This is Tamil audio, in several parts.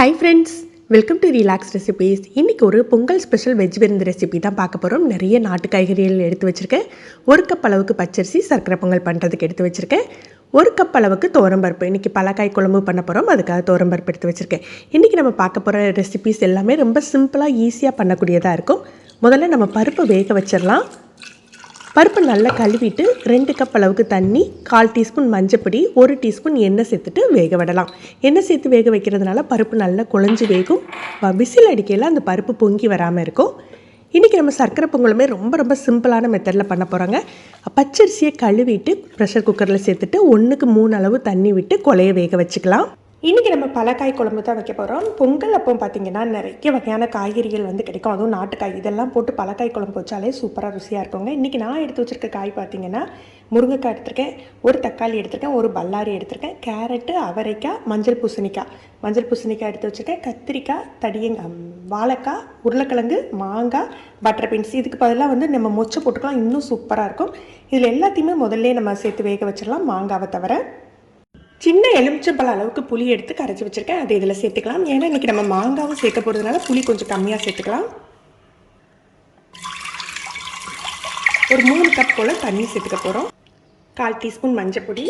Hi friends welcome to relax recipes இன்றைக்கி ஒரு பொங்கல் ஸ்பெஷல் வெஜ் விருந்து ரெசிபி தான் பார்க்க போகிறோம் நிறைய நாட்டு காய்கறிகள் எடுத்து வச்சுருக்கேன். ஒரு கப் அளவுக்கு பச்சரிசி சர்க்கரை பொங்கல் பண்ணுறதுக்கு எடுத்து வச்சுருக்கேன். ஒரு கப் அளவுக்கு தோரம்பருப்பு இன்றைக்கி பலக்காய் குழம்பு பண்ண போகிறோம் அதுக்காக தோரம்பருப்பு எடுத்து வச்சுருக்கேன். இன்றைக்கி நம்ம பார்க்க போகிற ரெசிபீஸ் எல்லாமே ரொம்ப சிம்பிளாக ஈஸியாக பண்ணக்கூடியதாக இருக்கும். முதல்ல நம்ம பருப்பு வேக வச்சிடலாம். பருப்பு நல்லா கழுவிட்டு ரெண்டு கப் அளவுக்கு தண்ணி கால் டீஸ்பூன் மஞ்சப்பொடி ஒரு டீஸ்பூன் எண்ணெய் சேர்த்துட்டு வேக விடலாம். எண்ணெய் சேர்த்து வேக வைக்கிறதுனால பருப்பு நல்லா குழஞ்சி வேகும். விசில் அடிக்கையில் அந்த பருப்பு பொங்கி வராமல் இருக்கும். இன்றைக்கி நம்ம சர்க்கரை பொங்கலுமே ரொம்ப ரொம்ப சிம்பிளான மெத்தடில் பண்ண போகிறாங்க பச்சரிசியை கழுவிட்டு ப்ரெஷர் குக்கரில் சேர்த்துட்டு ஒன்றுக்கு மூணு அளவு தண்ணி விட்டு கொலையை வேக வச்சுக்கலாம். இன்றைக்கி நம்ம பலக்காய் குழம்பு தான் வைக்க போகிறோம் பொங்கல் அப்போ பார்த்தீங்கன்னா நிறைய வகையான காய்கறிகள் வந்து கிடைக்கும். அதுவும் நாட்டுக்காய். இதெல்லாம் போட்டு பலக்காய் குழம்பு வச்சாலே சூப்பராக ருசியாக இருக்குங்க. இன்றைக்கி நான் எடுத்து வச்சிருக்க காய் பார்த்தீங்கன்னா முருங்கைக்காய் எடுத்திருக்கேன் ஒரு தக்காளி எடுத்திருக்கேன் ஒரு பல்லாரி எடுத்திருக்கேன் கேரட்டு அவரைக்காய் மஞ்சள் பூசணிக்காய். மஞ்சள் பூசணிக்காய் எடுத்து வச்சுருக்கேன் கத்திரிக்காய் தடியங்க வாழைக்காய் உருளைக்கிழங்கு மாங்காய் பட்டர் பீன்ஸ் இதுக்கு பதிலாக வந்து நம்ம மொச்சை போட்டுக்கலாம். இன்னும் சூப்பராக இருக்கும். இதில் எல்லாத்தையுமே முதல்ல நம்ம சேர்த்து வேக வச்சிடலாம் மாங்காவை தவிர. சின்ன எலுமிச்சம்பழம் அளவுக்கு புளி எடுத்து கரைச்சி வச்சுருக்கேன். அதை இதில் சேர்த்துக்கலாம். ஏன்னா இன்றைக்கி நம்ம மாங்காவும் சேர்க்க போகிறதுனால புளி கொஞ்சம் கம்மியாக சேர்த்துக்கலாம். ஒரு மூணு கப் போல் தண்ணி சேர்த்துக்க போகிறோம் கால் டீஸ்பூன் மஞ்சள் பொடி.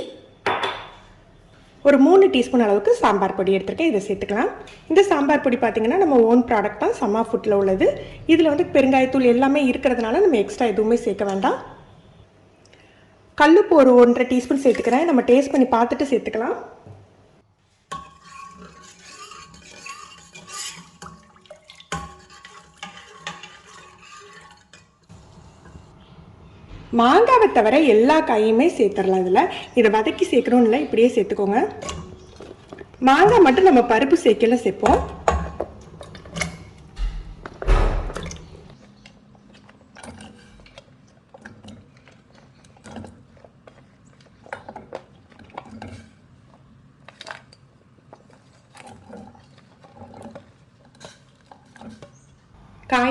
ஒரு மூணு டீஸ்பூன் அளவுக்கு சாம்பார் பொடி எடுத்துருக்கேன். இதை சேர்த்துக்கலாம். இந்த சாம்பார் பொடி பார்த்திங்கன்னா நம்ம ஓன் ப்ராடக்ட் தான். சம்மா ஃபுட்டில் உள்ளது. இதில் வந்து பெருங்காயத்தூள் எல்லாமே இருக்கிறதுனால நம்ம எக்ஸ்ட்ரா எதுவுமே சேர்க்க வேண்டாம். கல்லுப்பு ஒரு ஒன்றரை டீஸ்பூன் சேர்த்துக்கிறேன். நம்ம டேஸ்ட் பண்ணி பார்த்துட்டு சேர்த்துக்கலாம். மாங்காவை தவிர எல்லா காயுமே சேர்த்துடலாம் இதில். இதை வதக்கி சேர்க்கணும்னு இல்லை இப்படியே சேர்த்துக்கோங்க. மாங்காய் மட்டும் நம்ம பருப்பு சேர்க்கல சேர்ப்போம்.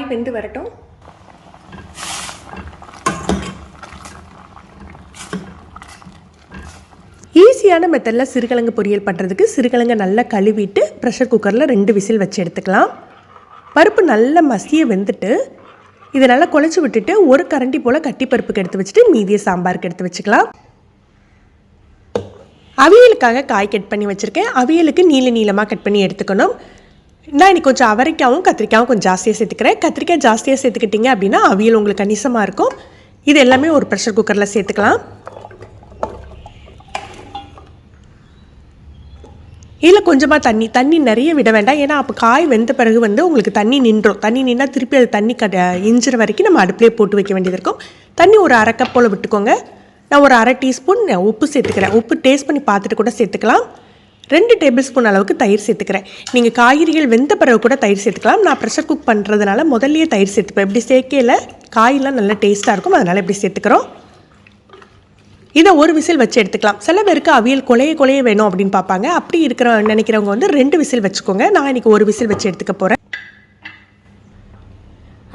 காய் வெந்து வரட்டும் ஈஸியான மெத்தடில் சிறுகிழங்கு பொரியல் பண்ணுறதுக்கு சிறுகிழங்கை நல்லா கழுவிட்டு ப்ரெஷர் குக்கரில் ரெண்டு விசில் வச்சு எடுத்துக்கலாம். பருப்பு நல்லா மசிய வெந்துட்டு இதை நல்லா குழச்சி விட்டுட்டு ஒரு கரண்டி போல் கட்டி பருப்புக்கு எடுத்து வச்சுட்டு மீதியை சாம்பாருக்கு எடுத்து வச்சுக்கலாம். அவியலுக்காக காய் கட் பண்ணி வச்சுருக்கேன். அவியலுக்கு நீல நீளமாக கட் பண்ணி எடுத்துக்கணும். நான் இன்னைக்கு கொஞ்சம் அவரைக்காவும் கத்திரிக்காயும் கொஞ்சம் ஜாஸ்தியாக சேர்த்துக்கிறேன். கத்திரிக்காய் ஜாஸ்தியாக சேர்த்துக்கிட்டீங்க அப்படின்னா அவியல் உங்களுக்கு கணிசமாக இருக்கும். இது எல்லாமே ஒரு ப்ரெஷர் குக்கரில் சேர்த்துக்கலாம். இதில் கொஞ்சமாக தண்ணி. தண்ணி நிறைய விட வேண்டாம். ஏன்னா அப்போ காய் வெந்த பிறகு வந்து உங்களுக்கு தண்ணி நின்றோம். தண்ணி நின்னால் திருப்பி அது தண்ணி கட இஞ்சிற வரைக்கும் நம்ம அடுப்பிலே போட்டு வைக்க வேண்டியது இருக்கும். தண்ணி ஒரு அரை கப் போல் விட்டுக்கோங்க. நான் ஒரு அரை டீஸ்பூன் உப்பு சேர்த்துக்கிறேன். உப்பு டேஸ்ட் பண்ணி பார்த்துட்டு கூட சேர்த்துக்கலாம். ரெண்டு டேபிள் ஸ்பூன் அளவுக்கு தயிர் சேர்த்துக்கிறேன். நீங்கள் காய்கறிகள் வெந்த பிறகு கூட தயிர் சேர்த்துக்கலாம். நான் ப்ரெஷர் குக் பண்ணுறதுனால முதல்லையே தயிர் சேர்த்துப்பேன். இப்படி சேர்க்கையில் காயெல்லாம் நல்லா டேஸ்ட்டாக இருக்கும். அதனால் இப்படி சேர்த்துக்கிறோம். இதை ஒரு விசில் வச்சு எடுத்துக்கலாம். சில பேருக்கு அவியல் கொலைய கொலைய வேணும் அப்படின்னு பார்ப்பாங்க. அப்படி இருக்கிற நினைக்கிறவங்க வந்து ரெண்டு விசில் வச்சுக்கோங்க. நான் இன்னைக்கு ஒரு விசில் வச்சு எடுத்துக்க போகிறேன்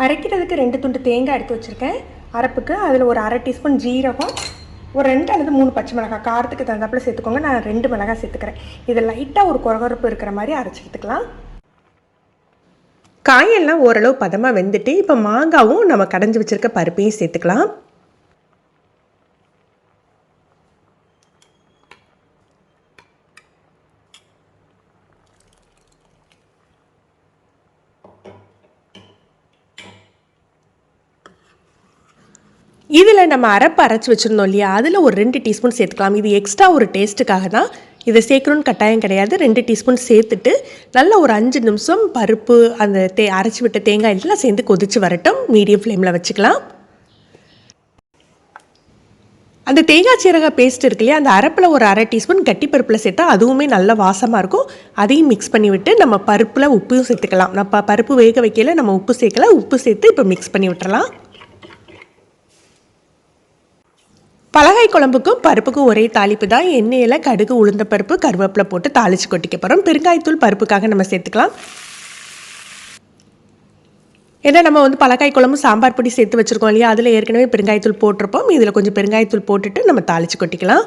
அரைக்கிறதுக்கு ரெண்டு துண்டு தேங்காய் எடுத்து வச்சுருக்கேன். அரைப்புக்கு அதில் ஒரு அரை டீஸ்பூன் ஜீரகம் ஒரு ரெண்டு அல்லது மூணு பச்சை மிளகாய் காரத்துக்கு தகுந்தாப்புல சேர்த்துக்கோங்க. நான் ரெண்டு மிளகாய் சேர்த்துக்கிறேன். இது லைட்டாக ஒரு குறகுறப்பு இருக்கிற மாதிரி அரைச்சி காயெல்லாம் ஓரளவு பதமாக வெந்துட்டு இப்போ மாங்காவும் நம்ம கடைஞ்சி வச்சுருக்க பருப்பையும் சேர்த்துக்கலாம். இதில் நம்ம அரைப்பு அரைச்சி வச்சுருந்தோம் இல்லையா? அதில் ஒரு ரெண்டு டீஸ்பூன் சேர்த்துக்கலாம். இது எக்ஸ்ட்ரா ஒரு டேஸ்ட்டுக்காக தான். இதை சேர்க்கணும்னு கட்டாயம் கிடையாது. ரெண்டு டீஸ்பூன் சேர்த்துட்டு நல்லா ஒரு அஞ்சு நிமிஷம் பருப்பு அந்த தே அரைச்சி விட்ட தேங்காய் எல்லாம் சேர்ந்து கொதிச்சு வரட்டும். மீடியம் ஃப்ளேமில் வச்சுக்கலாம். அந்த தேங்காய் சீரக பேஸ்ட் இருக்கு இல்லையா? அந்த அரைப்பில் ஒரு அரை டீஸ்பூன் கட்டி பருப்பில் சேர்த்தா அதுவுமே நல்ல வாசமாக இருக்கும். அதையும் மிக்ஸ் பண்ணி விட்டு நம்ம பருப்பில் உப்பும் சேர்த்துக்கலாம். நம்ம பருப்பு வேக வைக்கல நம்ம உப்பு சேர்க்கல. உப்பு சேர்த்து இப்போ மிக்ஸ் பண்ணி விட்டுறலாம். பலகாய் குழம்புக்கும் பருப்புக்கும் ஒரே தாளிப்பு தான். எண்ணெயில் கடுகு உளுந்த பருப்பு கருவேப்பிலை போட்டு தாளித்து கொட்டிக்க போகிறோம் பெருங்காயத்தூள் பருப்புக்காக நம்ம சேர்த்துக்கலாம். ஏன்னா நம்ம வந்து பலக்காய் குழம்பு சாம்பார் பொடி சேர்த்து வச்சுருக்கோம் இல்லையா? அதில் ஏற்கனவே பெருங்காயத்தூள் போட்டிருப்போம். இதில் கொஞ்சம் பெருங்காயத்தூள் போட்டுட்டு நம்ம தாளித்து கொட்டிக்கலாம்.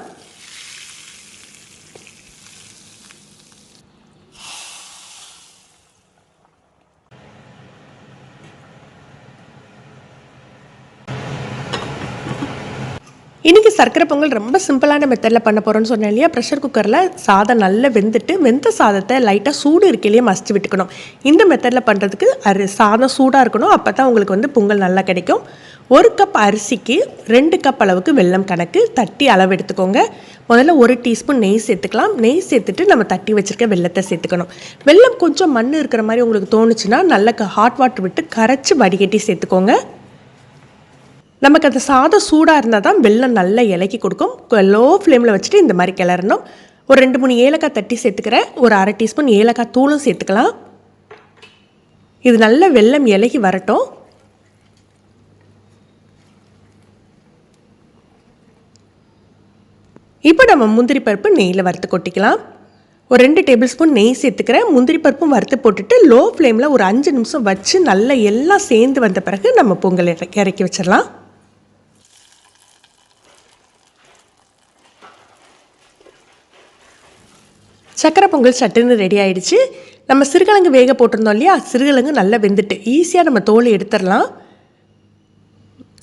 இன்றைக்கி சர்க்கரை பொங்கல் ரொம்ப சிம்பிளான மெத்தடில் பண்ண போகிறோம்னு சொன்னேன் இல்லையா? ப்ரெஷர் குக்கரில் சாதம் நல்லா வெந்துட்டு வெந்த சாதத்தை லைட்டாக சூடு இருக்கையிலேயே மசிச்சு விட்டுக்கணும். இந்த மெத்தடில் பண்ணுறதுக்கு அரி சாதம் சூடாக இருக்கணும். அப்போ தான் உங்களுக்கு வந்து பொங்கல் நல்லா கிடைக்கும். ஒரு கப் அரிசிக்கு ரெண்டு கப் அளவுக்கு வெல்லம் கணக்கு தட்டி அளவு எடுத்துக்கோங்க. முதல்ல ஒரு டீஸ்பூன் நெய் சேர்த்துக்கலாம். நெய் சேர்த்துட்டு நம்ம தட்டி வச்சுருக்க வெள்ளத்தை சேர்த்துக்கணும். வெல்லம் கொஞ்சம் மண் இருக்கிற மாதிரி உங்களுக்கு தோணுச்சுன்னா நல்லா ஹாட் வாட்டர் விட்டு கரைச்சி வடிகட்டி சேர்த்துக்கோங்க. நமக்கு அந்த சாதம் சூடாக இருந்தால் தான் வெள்ளம் நல்லா இலக்கி கொடுக்கும். லோ ஃப்ளேமில் வச்சுட்டு இந்த மாதிரி கிளறணும். ஒரு ரெண்டு மூணு ஏலக்காய் தட்டி சேர்த்துக்கிறேன். ஒரு அரை டீஸ்பூன் ஏலக்காய் தூளும் சேர்த்துக்கலாம். இது நல்ல வெள்ளம் இலகி வரட்டும். இப்போ நம்ம முந்திரி பருப்பு நெய்யில் வறுத்து கொட்டிக்கலாம். ஒரு ரெண்டு டேபிள் ஸ்பூன் நெய் சேர்த்துக்கிறேன். முந்திரி பருப்பும் வறுத்து போட்டுட்டு லோ ஃப்ளேமில் ஒரு அஞ்சு நிமிஷம் வச்சு நல்லா எல்லாம் சேர்ந்து வந்த பிறகு நம்ம பொங்கல் இறக்கி வச்சிடலாம். சக்கரை பொங்கல் சட்டுன்னு ரெடி ஆகிடுச்சு நம்ம சிறுகிழங்கு வேக போட்டிருந்தோம் இல்லையா? சிறுகிழங்கு நல்லா வெந்துட்டு ஈஸியாக நம்ம தோல் எடுத்துடலாம்.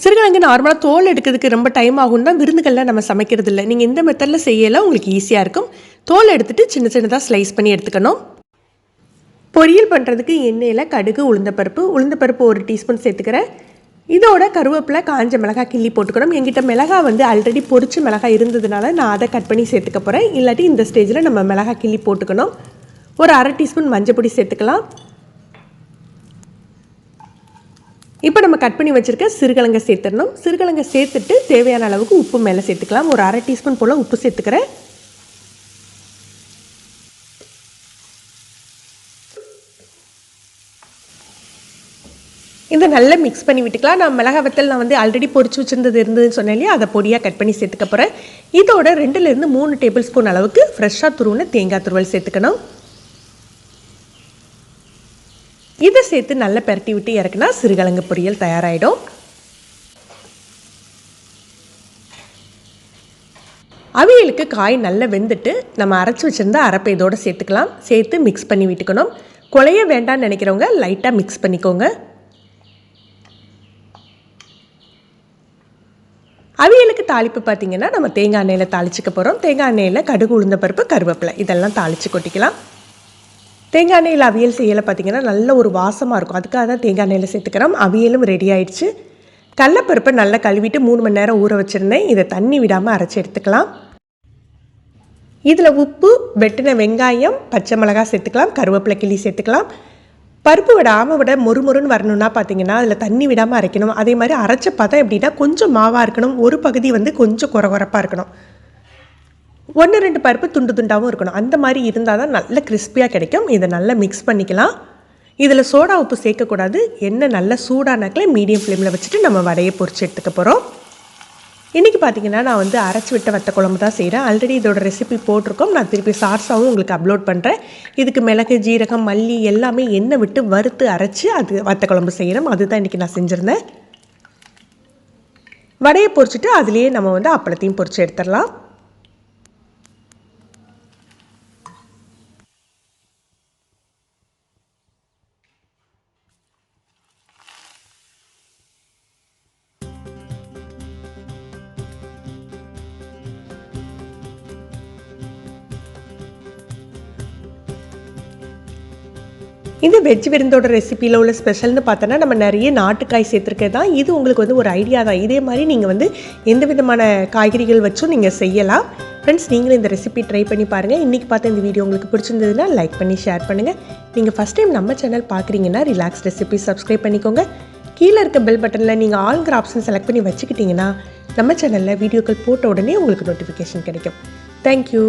சிறுகிழங்கு நார்மலாக தோல் எடுக்கிறதுக்கு ரொம்ப டைம் ஆகும் தான் விருந்துகளில் நம்ம சமைக்கிறது இல்லை நீங்கள் இந்த மெத்தடில் செய்யலை உங்களுக்கு ஈஸியாக இருக்கும். தோல் எடுத்துகிட்டு சின்ன சின்னதாக ஸ்லைஸ் பண்ணி எடுத்துக்கணும். பொரியல் பண்ணுறதுக்கு எண்ணெயில் கடுகு உளுந்தப்பருப்பு உளுந்தப்பருப்பு ஒரு டீஸ்பூன் சேர்த்துக்கிறேன். இதோட கருவேப்பிலை காஞ்ச மிளகாய் கிள்ளி போட்டுக்கணும். எங்கிட்ட மிளகாய் வந்து ஆல்ரெடி பொரிச்சு மிளகாய் இருந்ததுனால நான் அதை கட் பண்ணி சேர்த்துக்க போகிறேன் இல்லாட்டி இந்த ஸ்டேஜில் நம்ம மிளகாய் கிள்ளி போட்டுக்கணும். ஒரு அரை டீஸ்பூன் மஞ்சள் பொடி சேர்த்துக்கலாம். இப்போ நம்ம கட் பண்ணி வச்சுருக்க சிறுகிழங்கை சேர்த்துடணும். சிறுகிழங்கை சேர்த்துட்டு தேவையான அளவுக்கு உப்பு மேலே சேர்த்துக்கலாம். ஒரு அரை டீஸ்பூன் போல் உப்பு சேர்த்துக்கிறேன். இதை நல்லா மிக்ஸ் பண்ணி விட்டுக்கலாம். நான் மிளகா வத்தல் நான் வந்து ஆல்ரெடி பொறிச்சு வச்சுருந்தது இருந்ததுன்னு சொன்னேன் இல்லையா? அதை பொடியாக கட் பண்ணி சேர்த்துக்க போகிறேன் இதோட ரெண்டுலேருந்து மூணு டேபிள் ஸ்பூன் அளவுக்கு ஃப்ரெஷ்ஷாக துருவின தேங்காய் துருவல் சேர்த்துக்கணும். இதை சேர்த்து நல்லா பெரட்டி விட்டு இறக்குனா சிறுகிழங்கு பொரியல் தயாராகிடும் அவியலுக்கு காய் நல்லா வெந்துட்டு நம்ம அரைச்சி வச்சுருந்தா அரைப்பை இதோடு சேர்த்துக்கலாம். சேர்த்து மிக்ஸ் பண்ணி விட்டுக்கணும். குழைய வேண்டாம்னு நினைக்கிறவங்க லைட்டாக மிக்ஸ் பண்ணிக்கோங்க. அவியலுக்கு தாளிப்பு பார்த்திங்கன்னா நம்ம தேங்காய் எண்ணெயில் தாளிச்சிக்க போகிறோம் தேங்காய் எண்ணெயில் கடுகு உளுந்த பருப்பு கருவேப்பிலை. இதெல்லாம் தாளித்து கொட்டிக்கலாம். தேங்காய் எண்ணெயில் அவியல் செய்யலை பார்த்திங்கன்னா நல்ல ஒரு வாசமாக இருக்கும். அதுக்காக தான் தேங்காய் எண்ணெயில் சேர்த்துக்கிறோம். அவியலும் ரெடி ஆயிடுச்சு. கடலப்பருப்பை நல்லா கழுவிட்டு மூணு மணி நேரம் ஊற வச்சுருந்தேன். இதை தண்ணி விடாமல் அரைச்சி எடுத்துக்கலாம். இதில் உப்பு வெட்டின வெங்காயம் பச்சை மிளகாய் சேர்த்துக்கலாம். கருவேப்பிலை கிள்ளி சேர்த்துக்கலாம். பருப்பு விட ஆமை விட மொறுமொறுன்னு வரணும்னா பார்த்தீங்கன்னா அதில் தண்ணி விடாமல் அரைக்கணும். அதே மாதிரி அரைச்ச பார்த்தா எப்படின்னா கொஞ்சம் மாவாக இருக்கணும். ஒரு பகுதி வந்து கொஞ்சம் குறகுறப்பாக இருக்கணும். ஒன்று ரெண்டு பருப்பு துண்டு துண்டாகவும் இருக்கணும். அந்த மாதிரி இருந்தால் தான் நல்ல கிறிஸ்பியாக கிடைக்கும். இதை நல்லா மிக்ஸ் பண்ணிக்கலாம். இதில் சோடா உப்பு சேர்க்கக்கூடாது. எண்ணெய் நல்லா சூடானாக்கில் மீடியம் ஃப்ளேமில் வச்சுட்டு நம்ம வடையை பொறிச்சு எடுத்துக்க போகிறோம் இன்றைக்கி பார்த்தீங்கன்னா நான் வந்து அரைச்சி விட்ட வத்த குழம்பு தான் செய்கிறேன் ஆல்ரெடி இதோட ரெசிபி போட்டிருக்கோம். நான் திருப்பி சார்ஸாகவும் உங்களுக்கு அப்லோட் பண்ணுறேன் இதுக்கு மிளகு ஜீரகம் மல்லி எல்லாமே எண்ணெய் விட்டு வறுத்து அரைச்சி அது வத்த குழம்பு செய்கிறோம் அதுதான் இன்றைக்கி நான் செஞ்சுருந்தேன். வடையை பொறிச்சிட்டு அதுலேயே நம்ம வந்து அப்பளத்தையும் பொறிச்சு எடுத்துடலாம். இந்த வெஜ் விருந்தோட ரெசிப்பியில் உள்ள ஸ்பெஷல்னு பார்த்தோன்னா நம்ம நிறைய நாட்டுக்காய் சேர்த்துருக்கேன் தான். இது உங்களுக்கு வந்து ஒரு ஐடியா தான். இதே மாதிரி நீங்கள் வந்து எந்த விதமான காய்கறிகள் வச்சும் நீங்கள் செய்யலாம். ஃப்ரெண்ட்ஸ் நீங்களும் இந்த ரெசிபி ட்ரை பண்ணி பாருங்கள் இன்றைக்கி பார்த்த இந்த வீடியோ உங்களுக்கு பிடிச்சிருந்ததுன்னா லைக் பண்ணி ஷேர் பண்ணுங்கள் நீங்கள் ஃபஸ்ட் டைம் நம்ம சேனல் பார்க்குறீங்கன்னா ரிலாக்ஸ் ரெசிபி சப்ஸ்கிரைப் பண்ணிக்கோங்க. கீழே இருக்க பெல் பட்டனில் நீங்கள் ஆல்கிற ஆப்ஷன் செலக்ட் பண்ணி வச்சுக்கிட்டிங்கன்னா நம்ம சேனலில் வீடியோக்கள் போட்ட உடனே உங்களுக்கு நோட்டிஃபிகேஷன் கிடைக்கும். தேங்க்யூ